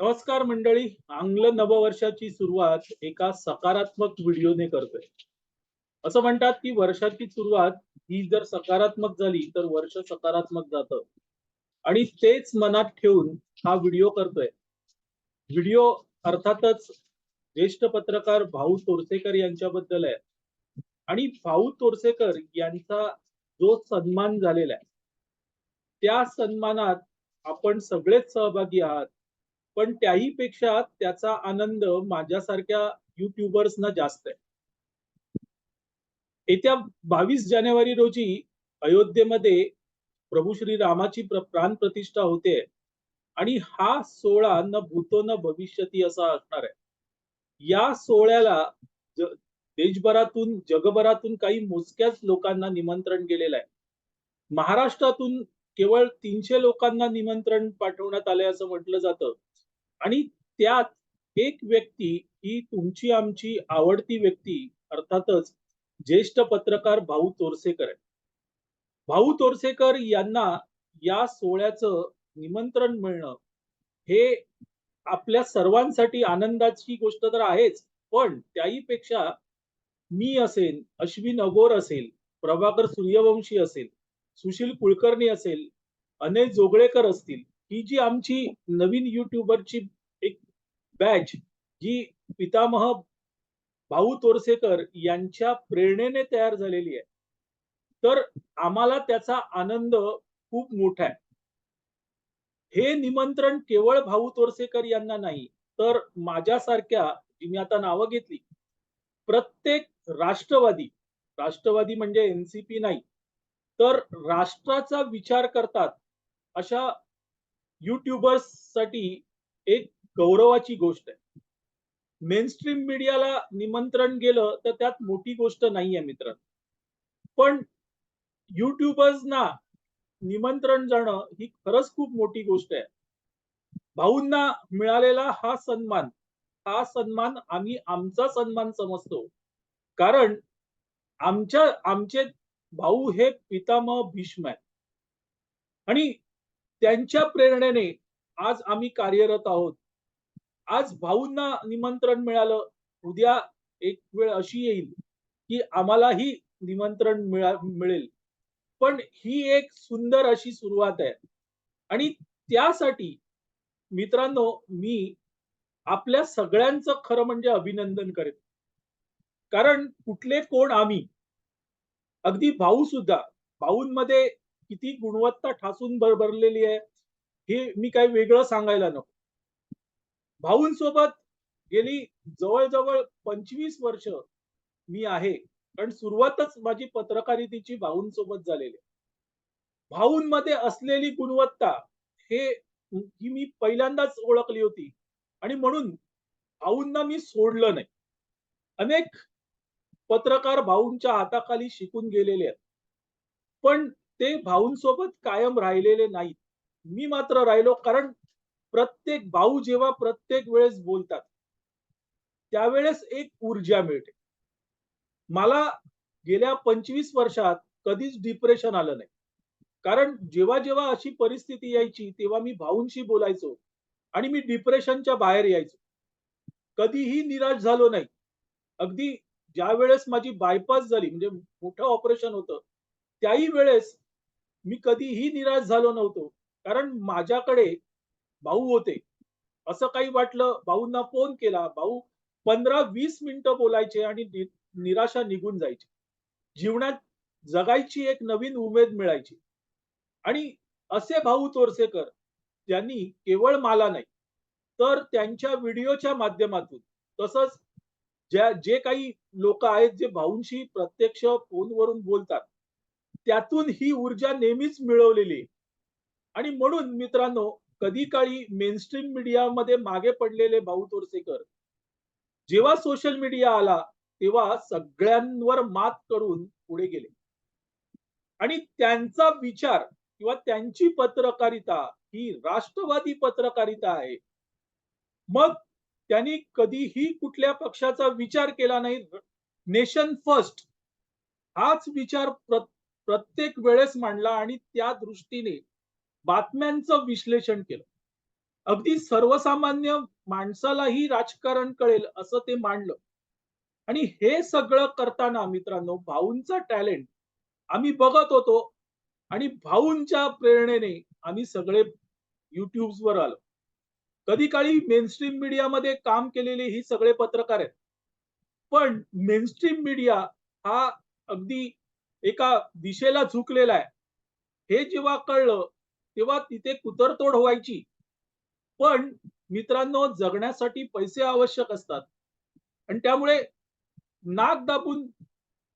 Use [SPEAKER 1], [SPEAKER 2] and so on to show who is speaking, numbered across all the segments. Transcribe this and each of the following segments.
[SPEAKER 1] नमस्कार मंडळी. आंग्ल नववर्षाची सुरुवात एका सकारात्मक व्हिडिओने करतोय. असं म्हणतात की वर्षाची सुरुवात ही जर सकारात्मक झाली तर वर्ष सकारात्मक जातं. आणि तेच मनात ठेवून हा व्हिडिओ करतोय. व्हिडिओ अर्थातच ज्येष्ठ पत्रकार भाऊ तोरसेकर यांच्याबद्दल आहे. आणि भाऊ तोरसेकर यांचा जो सन्मान झालेला आहे त्या सन्मानात आपण सगळेच सहभागी आहात. पण त्याही पेक्षा त्याचा आनंद माझ्यासारख्या युट्यूबर्सना जास्त आहे. येत्या बावीस जानेवारी रोजी अयोध्येमध्ये प्रभू श्री रामाची प्र- प्राण प्रतिष्ठा होते आणि हा सोहळा न भूतो न भविष्यती असा असणार आहे. या सोहळ्याला देशभरातून जगभरातून काही मोजक्याच लोकांना निमंत्रण गेलेलं आहे. महाराष्ट्रातून केवळ तीनशे लोकांना निमंत्रण पाठवण्यात आलंय असं म्हटलं जातं. आणि त्यात एक व्यक्ती ही तुमची आमची आवडती व्यक्ती अर्थातच ज्येष्ठ पत्रकार भाऊ तोरसेकर आहे भाऊ तोरसेकर यांना या सोहळ्याचं निमंत्रण मिळणं हे आपल्या सर्वांसाठी आनंदाची गोष्ट तर आहेच पण त्याही पेक्षा मी असेल अश्विन अगोर असेल प्रभाकर सूर्यवंशी असेल सुशील कुलकर्णी असेल अनय जोगळेकर असतील ही जी आमची नवीन युट्यूबरची एक बॅच जी पितामह भाऊ तोरसेकर यांच्या प्रेरणेने तयार झालेली आहे. तर आम्हाला त्याचा आनंद खूप मोठा आहे. हे निमंत्रण केवळ भाऊ तोरसेकर यांना नाही तर माझ्यासारख्या जी मी आता नावं घेतली प्रत्येक राष्ट्रवादी राष्ट्रवादी म्हणजे एनसीपी नाही तर राष्ट्राचा विचार करतात अशा युट्यूबर्ससाठी एक गौरवाची गोष्ट आहे. मेनस्ट्रीम मीडियाला निमंत्रण गेलं तर त्यात मोठी गोष्ट नाही आहे मित्र पण युट्यूबर्सना निमंत्रण जाणं ही खरंच खूप मोठी गोष्ट आहे. भाऊंना मिळालेला हा सन्मान हा सन्मान आम्ही आमचा सन्मान समजतो. कारण आमच्या आमचे भाऊ हे पितामह भीष्म आहेत. आणि त्यांच्या प्रेरणेने आज आम्ही कार्यरत आहोत. आज भाऊंना निमंत्रण मिळालं. उद्या एक वेळ अशी येईल की आम्हालाही निमंत्रण मिळेल. पण ही एक सुंदर अशी सुरुवात आहे. आणि त्यासाठी मित्रांनो मी आपल्या सगळ्यांचं खरं म्हणजे अभिनंदन करेन. कारण कुठले कोण आम्ही अगदी भाऊ सुद्धा भाऊंमध्ये किती गुणवत्ता ठासून भर भरलेली आहे हे मी काही वेगळं सांगायला नको. भाऊंसोबत गेली जवळजवळ पंचवीस वर्ष मी आहे कारण सुरुवातच माझी पत्रकारितेची भाऊंसोबत झालेली आहे. भाऊंमध्ये असलेली गुणवत्ता हे ही मी पहिल्यांदाच ओळखली होती आणि म्हणून भाऊंना मी सोडलं नाही. अनेक पत्रकार भाऊंच्या हाताखाली शिकून गेलेले आहेत. पण ते भाऊंसोबत कायम राहिलेले नाहीत. मी मात्र राहिलो कारण प्रत्येक भाऊ जेव्हा प्रत्येक वेळेस बोलतात त्यावेळेस एक ऊर्जा मिळते. मला गेल्या पंचवीस वर्षात कधीच डिप्रेशन आलं नाही. कारण जेव्हा जेव्हा अशी परिस्थिती यायची तेव्हा मी भाऊंशी बोलायचो आणि मी डिप्रेशनच्या बाहेर यायचो. कधीही निराश झालो नाही. अगदी ज्या वेळेस माझी बायपास झाली म्हणजे मोठं ऑपरेशन होतं त्याही वेळेस मी कधीही निराश झालो नव्हतो. कारण माझ्याकडे भाऊ होते. असं काही वाटलं भाऊंना फोन केला. भाऊ पंधरा वीस मिनिटं बोलायचे आणि नि- निराशा निघून जायची. जीवनात जगायची एक नवीन उमेद मिळायची. आणि असे भाऊ तोरसेकर त्यांनी केवळ मला नाही तर त्यांच्या व्हिडिओच्या माध्यमातून तसंच ज्या जे काही लोक आहेत जे भाऊंशी प्रत्यक्ष फोनवरून बोलतात त्यातून ही ऊर्जा नेहमीच मिळवलेली आणि म्हणून मित्रांनो कधी काळी मेनस्ट्रीम मीडियामध्ये मागे पडलेले भाऊ तोरसेकर जेव्हा सोशल मीडिया आला तेव्हा सगळ्यांवर मात करून पुढे गेले. आणि त्यांचा विचार किंवा त्यांची पत्रकारिता ही राष्ट्रवादी पत्रकारिता आहे. मग त्यांनी कधीही कुठल्या पक्षाचा विचार केला नाही. नेशन फर्स्ट हाच विचार प्र- प्रत्येक वेळेस मांडला आणि त्या दृष्टीने बातम्यांचं विश्लेषण केलं. अगदी सर्वसामान्य माणसालाही राजकारण कळेल असं ते मांडलं. आणि हे सगळं करताना मित्रांनो भाऊंचा टॅलेंट आम्ही बघत होतो आणि भाऊंच्या प्रेरणेने आम्ही सगळे वर आलो. कधी काळी मेनस्ट्रीम मीडियामध्ये काम केलेले ही सगळे पत्रकार आहेत. पण मेनस्ट्रीम मीडिया हा अगदी एका दिशेला झुकलेला आहे. हे जेव्हा कळलं तेव्हा तिथे कुतरतोड व्हायची. पण मित्रांनो जगण्यासाठी पैसे आवश्यक असतात. आणि त्यामुळे नाक दाबून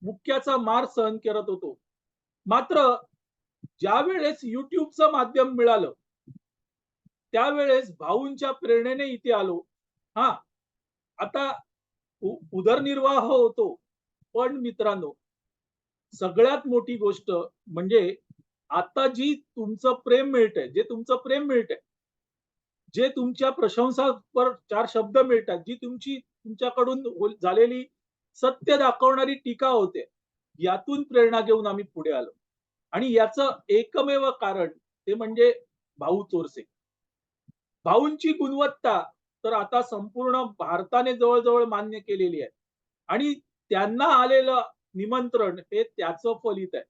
[SPEAKER 1] मुख्याचा मार सहन करत होतो. मात्र ज्या वेळेस युट्यूबचं माध्यम मिळालं त्यावेळेस भाऊंच्या प्रेरणेने इथे आलो. हा आता उ- उदरनिर्वाह होतो. पण मित्रांनो सगळ्यात मोठी गोष्ट म्हणजे आता जी तुमचं प्रेम मिळतंय जे तुमचं प्रेम मिळतंय जे तुमच्या प्रशंसापर चार शब्द मिळतात जी तुमची तुमच्याकडून झालेली सत्य दाखवणारी टीका होते यातून प्रेरणा घेऊन आम्ही पुढे आलो. आणि याचं एकमेव कारण ते म्हणजे भाऊ चोरसे. भाऊंची गुणवत्ता तर आता संपूर्ण भारताने जवळजवळ मान्य केलेली आहे. आणि त्यांना आलेलं निमंत्रण हे त्याचं फलित आहे.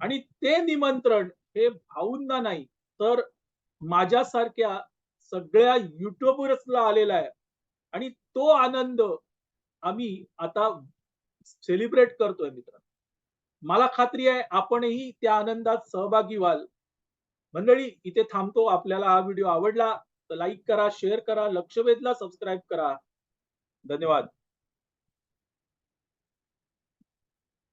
[SPEAKER 1] आणि ते निमंत्रण हे भाऊंना नाही तर माझ्यासारख्या सगळ्या युट्यूबर्सला आलेला आहे. आणि तो आनंद आम्ही आता सेलिब्रेट करतोय मित्र मला खात्री आहे आपणही त्या आनंदात सहभागी व्हाल. मंडळी इथे थांबतो. आपल्याला हा व्हिडिओ आवडला तर लाईक करा शेअर करा लक्ष वेधला सबस्क्राईब करा. धन्यवाद.